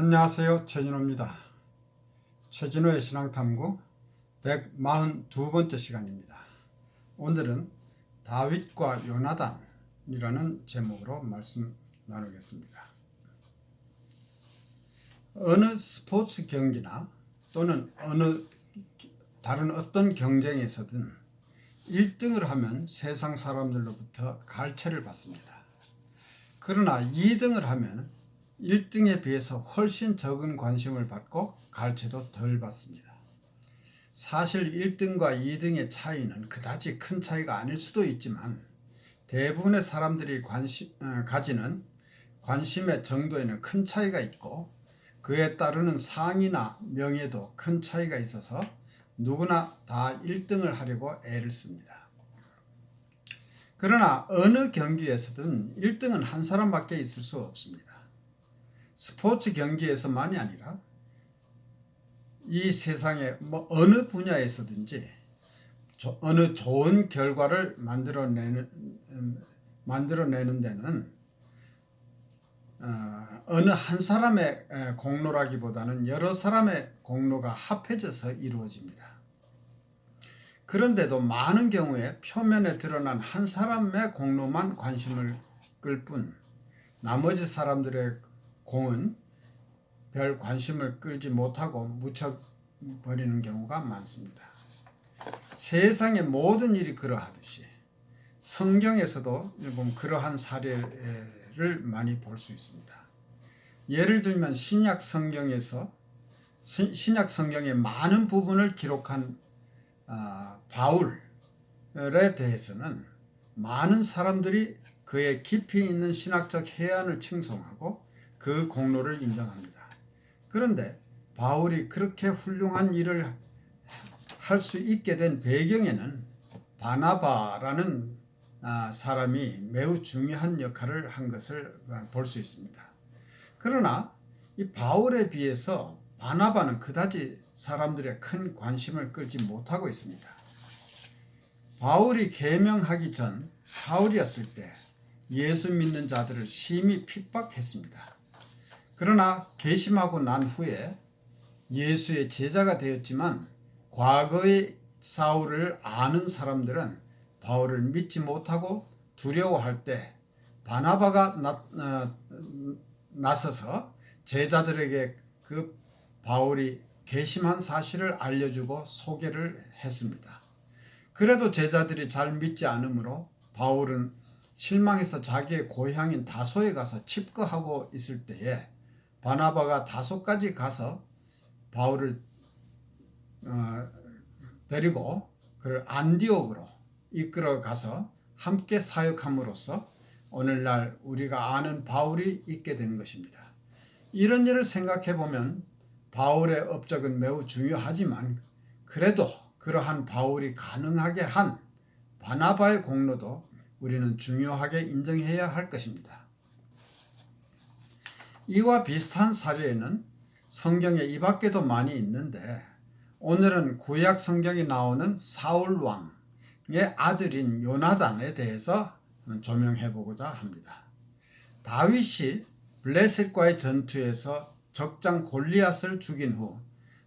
안녕하세요. 최진호입니다. 최진호의 신앙탐구 142번째 시간입니다. 오늘은 다윗과 요나단이라는 제목으로 말씀 나누겠습니다. 어느 스포츠 경기나 또는 어느 다른 어떤 경쟁에서든 1등을 하면 세상 사람들로부터 갈채를 받습니다. 그러나 2등을 하면 1등에 비해서 훨씬 적은 관심을 받고 갈채도 덜 받습니다. 사실 1등과 2등의 차이는 그다지 큰 차이가 아닐 수도 있지만 대부분의 사람들이 관심, 어, 가지는 관심의 정도에는 큰 차이가 있고 그에 따르는 상이나 명예도 큰 차이가 있어서 누구나 다 1등을 하려고 애를 씁니다. 그러나 어느 경기에서든 1등은 한 사람밖에 있을 수 없습니다. 스포츠 경기에서만이 아니라 이 세상의 뭐 어느 분야에서든지 조, 어느 좋은 결과를 만들어내는 음, 만들어내는 데는 어, 어느 한 사람의 에, 공로라기보다는 여러 사람의 공로가 합해져서 이루어집니다. 그런데도 많은 경우에 표면에 드러난 한 사람의 공로만 관심을 끌 뿐 나머지 사람들의 공은 별 관심을 끌지 못하고 묻혀버리는 경우가 많습니다. 세상의 모든 일이 그러하듯이 성경에서도 보면 그러한 사례를 많이 볼 수 있습니다. 예를 들면 신약 성경에서 신약 성경의 많은 부분을 기록한 아, 바울에 대해서는 많은 사람들이 그의 깊이 있는 신학적 해안을 칭송하고 그 공로를 인정합니다. 그런데 바울이 그렇게 훌륭한 일을 할 수 있게 된 배경에는 바나바라는 아, 사람이 매우 중요한 역할을 한 것을 볼 수 있습니다. 그러나 이 바울에 비해서 바나바는 그다지 사람들의 큰 관심을 끌지 못하고 있습니다. 바울이 계명하기 전 사울이었을 때 예수 믿는 자들을 심히 핍박했습니다. 그러나 개심하고 난 후에 예수의 제자가 되었지만 과거의 사울을 아는 사람들은 바울을 믿지 못하고 두려워할 때 바나바가 나, 어, 나서서 제자들에게 그 바울이 개심한 사실을 알려주고 소개를 했습니다. 그래도 제자들이 잘 믿지 않으므로 바울은 실망해서 자기의 고향인 다소에 가서 칩거하고 있을 때에 바나바가 다소까지 가서 바울을 어, 데리고 그를 안디옥으로 이끌어 가서 함께 사역함으로써 오늘날 우리가 아는 바울이 있게 된 것입니다. 이런 일을 생각해 보면 바울의 업적은 매우 중요하지만 그래도 그러한 바울이 가능하게 한 바나바의 공로도 우리는 중요하게 인정해야 할 것입니다. 이와 비슷한 사례에는 성경에 이 밖에도 많이 있는데 오늘은 구약 성경에 나오는 사울 왕의 아들인 요나단에 대해서 조명해 보고자 합니다. 다윗이 블레셋과의 전투에서 적장 골리앗을 죽인 후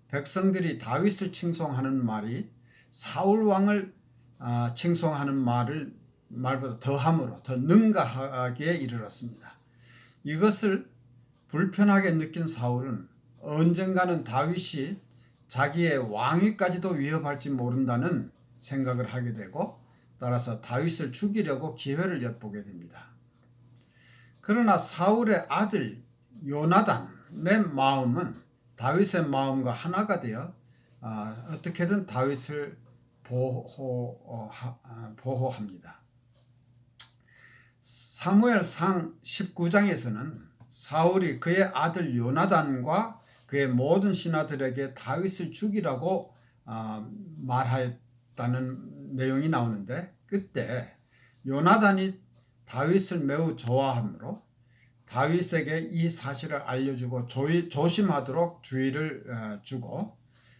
백성들이 다윗을 칭송하는 말이 사울 왕을 아, 칭송하는 말을 말보다 더함으로 더 능가하게 이르렀습니다. 이것을 불편하게 느낀 사울은 언젠가는 다윗이 자기의 왕위까지도 위협할지 모른다는 생각을 하게 되고 따라서 다윗을 죽이려고 기회를 엿보게 됩니다. 그러나 사울의 아들 요나단의 마음은 다윗의 마음과 하나가 되어 아, 어떻게든 다윗을 어, 아, 보호합니다. 사무엘 상 19장에서는 사울이 그의 아들 요나단과 그의 모든 신하들에게 다윗을 죽이라고 어, 말하였다는 내용이 나오는데 그때 요나단이 다윗을 매우 좋아하므로 다윗에게 이 사실을 알려주고 조심하도록 주의를 어, 주고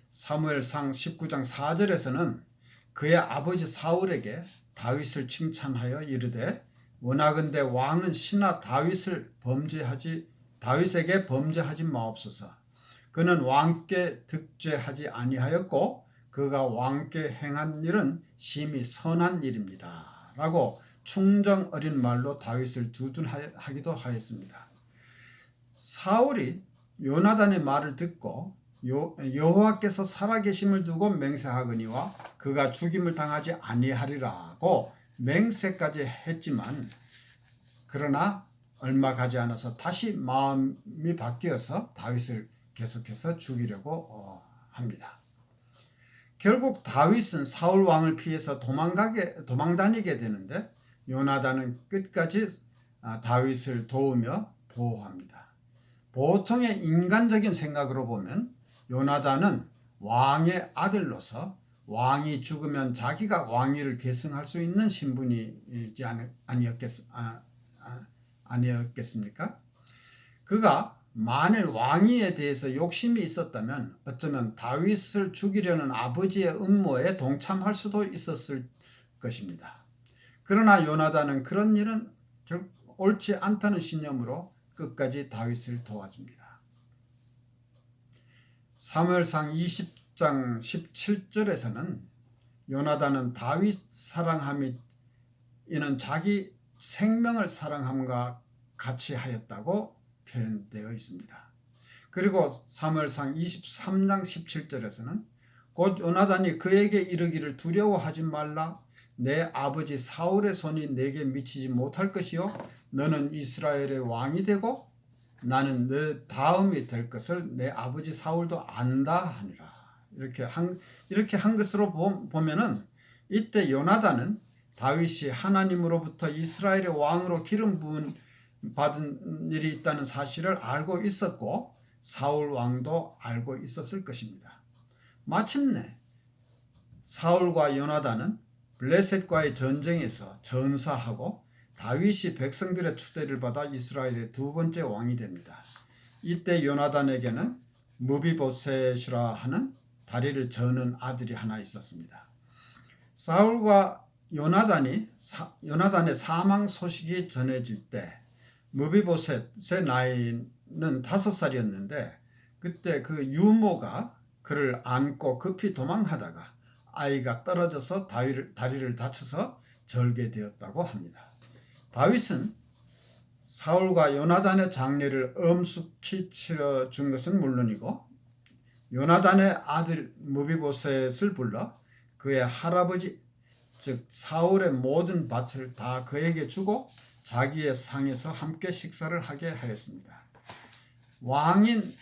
사무엘상 19장 4절에서는 그의 아버지 사울에게 다윗을 칭찬하여 이르되 원하건대 왕은 신하 다윗을 범죄하지 다윗에게 범죄하지 마옵소서. 그는 왕께 득죄하지 아니하였고 그가 왕께 행한 일은 심히 선한 일입니다. 라고 충정 어린 말로 다윗을 두둔하기도 하였습니다. 사울이 요나단의 말을 듣고 요- 여호와께서 살아계심을 두고 맹세하거니와 그가 죽임을 당하지 아니하리라고 맹세까지 했지만 그러나 얼마 가지 않아서 다시 마음이 바뀌어서 다윗을 계속해서 죽이려고 어, 합니다. 결국 다윗은 사울 왕을 피해서 도망가게 도망 다니게 되는데 요나단은 끝까지 아, 다윗을 도우며 보호합니다. 보통의 인간적인 생각으로 보면 요나단은 왕의 아들로서 왕이 죽으면 자기가 왕위를 계승할 수 있는 신분이지 아니- 아니었겠, 아, 아, 아니었겠습니까? 그가 만일 왕위에 대해서 욕심이 있었다면 어쩌면 다윗을 죽이려는 아버지의 음모에 동참할 수도 있었을 것입니다. 그러나 요나단은 그런 일은 결- 옳지 않다는 신념으로 끝까지 다윗을 도와줍니다. 사무엘상 20 장 17절에서는 요나단은 다윗 사랑함이 이는 자기 생명을 사랑함과 같이 하였다고 표현되어 있습니다. 그리고 사무엘상 23장 17절에서는 곧 요나단이 그에게 이르기를 두려워하지 말라. 내 아버지 사울의 손이 내게 미치지 못할 것이요. 너는 이스라엘의 왕이 되고 나는 너 다음이 될 것을 내 아버지 사울도 안다 하니라 이렇게 한 이렇게 한 것으로 보- 보면은 이때 요나단은 다윗이 하나님으로부터 이스라엘의 왕으로 기름 부은 받은 일이 있다는 사실을 알고 있었고 사울 왕도 알고 있었을 것입니다. 마침내 사울과 요나단은 블레셋과의 전쟁에서 전사하고 다윗이 백성들의 추대를 받아 이스라엘의 두 번째 왕이 됩니다. 이때 요나단에게는 무비보셋이라 하는 다리를 저는 아들이 하나 있었습니다. 사울과 요나단이 사, 요나단의 사망 소식이 전해질 때 무비보셋의 나이는 다섯 살이었는데 그때 그 유모가 그를 안고 급히 도망하다가 아이가 떨어져서 다리를, 다리를 다쳐서 절개되었다고 합니다. 다윗은 사울과 요나단의 장례를 엄숙히 치러 준 것은 물론이고 요나단의 아들 무비보셋을 불러 그의 할아버지 즉 사울의 모든 밭을 다 그에게 주고 자기의 상에서 함께 식사를 하게 하였습니다. 왕인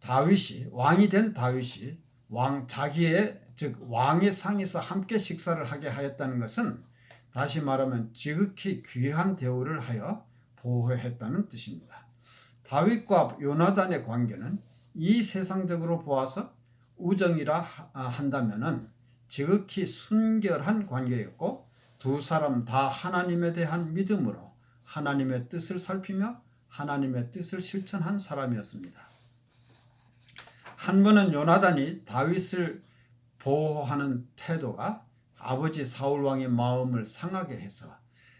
다윗이 왕이 된 다윗이 왕 자기의 즉 왕의 상에서 함께 식사를 하게 하였다는 것은 다시 말하면 지극히 귀한 대우를 하여 보호했다는 뜻입니다. 다윗과 요나단의 관계는 이 세상적으로 보아서 우정이라 한다면은 지극히 순결한 관계였고 두 사람 다 하나님에 대한 믿음으로 하나님의 뜻을 살피며 하나님의 뜻을 실천한 사람이었습니다. 한 번은 요나단이 다윗을 보호하는 태도가 아버지 사울 왕의 마음을 상하게 해서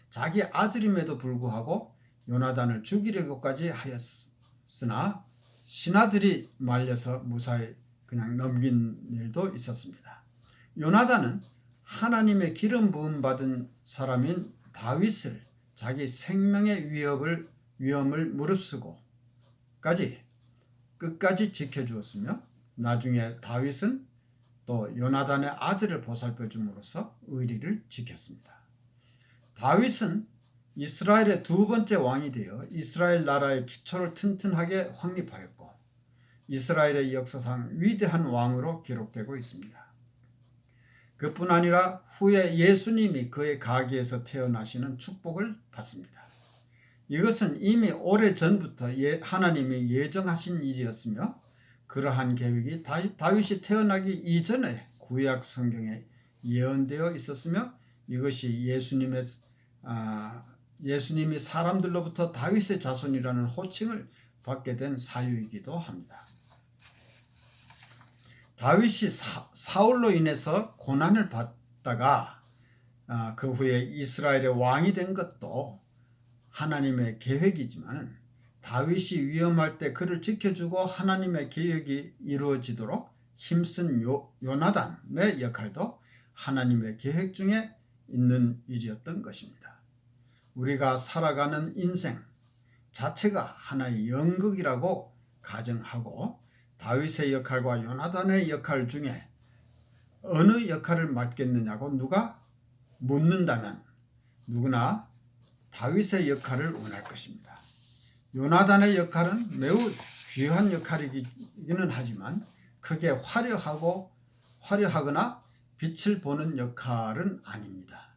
자기 아들임에도 불구하고 요나단을 죽이려고까지 하였으나 신하들이 말려서 무사히 그냥 넘긴 일도 있었습니다. 요나단은 하나님의 기름 부음 받은 사람인 다윗을 자기 생명의 위협을 위험을 무릅쓰고까지 끝까지 지켜주었으며 나중에 다윗은 또 요나단의 아들을 보살펴 줌으로써 의리를 지켰습니다. 다윗은 이스라엘의 두 번째 왕이 되어 이스라엘 나라의 기초를 튼튼하게 확립하였고 이스라엘의 역사상 위대한 왕으로 기록되고 있습니다. 그뿐 아니라 후에 예수님이 그의 가게에서 태어나시는 축복을 받습니다. 이것은 이미 오래 전부터 예, 하나님이 예정하신 일이었으며 그러한 계획이 다윗이 태어나기 이전에 구약 성경에 예언되어 있었으며 이것이 예수님의 아, 예수님이 사람들로부터 다윗의 자손이라는 호칭을 받게 된 사유이기도 합니다. 다윗이 사, 울로 인해서 고난을 받다가 아, 그 후에 이스라엘의 왕이 된 것도 하나님의 계획이지만 다윗이 위험할 때 그를 지켜주고 하나님의 계획이 이루어지도록 힘쓴 요, 요나단의 역할도 하나님의 계획 중에 있는 일이었던 것입니다. 우리가 살아가는 인생 자체가 하나의 연극이라고 가정하고 다윗의 역할과 요나단의 역할 중에 어느 역할을 맡겠느냐고 누가 묻는다면 누구나 다윗의 역할을 원할 것입니다. 요나단의 역할은 매우 귀한 역할이기는 하지만 크게 화려하고 화려하거나 빛을 보는 역할은 아닙니다.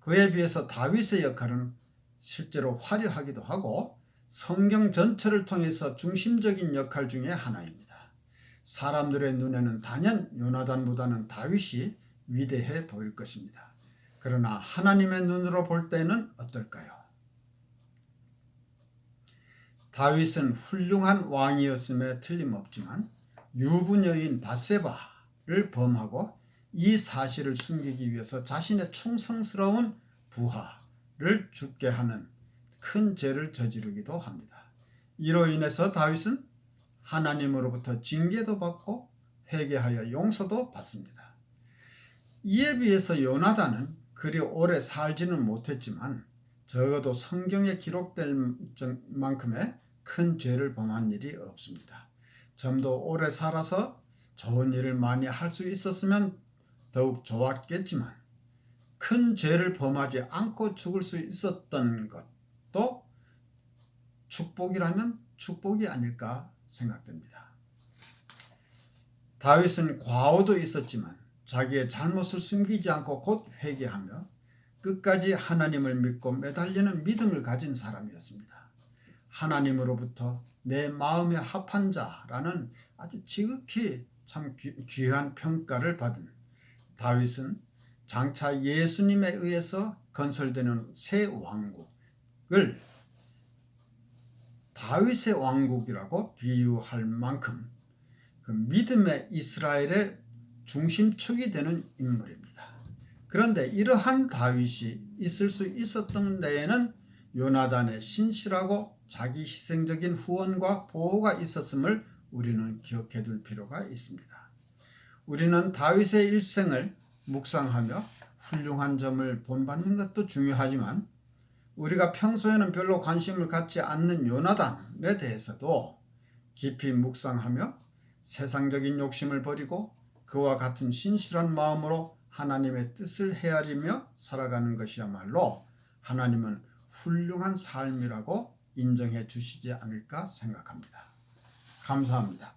그에 비해서 다윗의 역할은 실제로 화려하기도 하고 성경 전체를 통해서 중심적인 역할 중에 하나입니다. 사람들의 눈에는 단연 요나단보다는 다윗이 위대해 보일 것입니다. 그러나 하나님의 눈으로 볼 때는 어떨까요? 다윗은 훌륭한 왕이었음에 틀림없지만 유부녀인 바세바를 범하고 이 사실을 숨기기 위해서 자신의 충성스러운 부하를 죽게 하는 큰 죄를 저지르기도 합니다. 이로 인해서 다윗은 하나님으로부터 징계도 받고 회개하여 용서도 받습니다. 이에 비해서 요나단은 그리 오래 살지는 못했지만 적어도 성경에 기록될 만큼의 큰 죄를 범한 일이 없습니다. 좀 더 오래 살아서 좋은 일을 많이 할 수 있었으면 더욱 좋았겠지만 큰 죄를 범하지 않고 죽을 수 있었던 것도 축복이라면 축복이 아닐까 생각됩니다. 다윗은 과오도 있었지만 자기의 잘못을 숨기지 않고 곧 회개하며 끝까지 하나님을 믿고 매달리는 믿음을 가진 사람이었습니다. 하나님으로부터 내 마음에 합한 자라는 아주 지극히 참 귀한 평가를 받은 다윗은 장차 예수님에 의해서 건설되는 새 왕국을 다윗의 왕국이라고 비유할 만큼 그 믿음의 이스라엘의 중심축이 되는 인물입니다. 그런데 이러한 다윗이 있을 수 있었던 데에는 요나단의 신실하고 자기 희생적인 후원과 보호가 있었음을 우리는 기억해 둘 필요가 있습니다. 우리는 다윗의 일생을 묵상하며 훌륭한 점을 본받는 것도 중요하지만 우리가 평소에는 별로 관심을 갖지 않는 요나단에 대해서도 깊이 묵상하며 세상적인 욕심을 버리고 그와 같은 신실한 마음으로 하나님의 뜻을 헤아리며 살아가는 것이야말로 하나님은 훌륭한 삶이라고 인정해 주시지 않을까 생각합니다. 감사합니다.